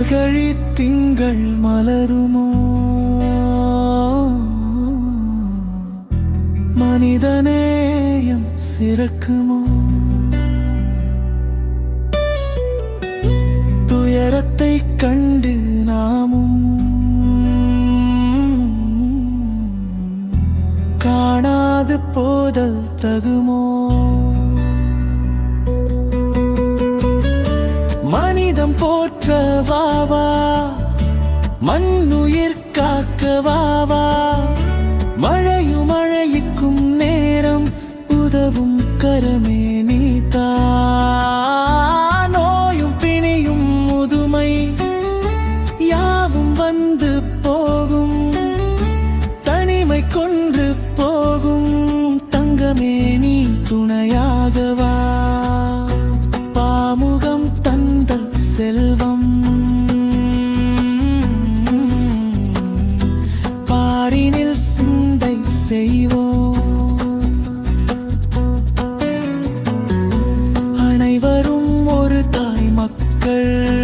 மார்கழி திங்கள் மலருமோ? மனிதநேயம் சிறக்குமோ? துயரத்தை கண்டு நாமும் காணாது போதல் தகுமோ? போற்ற வாவா மண்ணுயிர் காக்க வாவா மழையும் மழைக்கும் நேரம் உதவும் கரமே. செல்வம். பாரினில் சிந்தை செய்வோ. அனைவரும் ஒரு தாய் மக்கள்.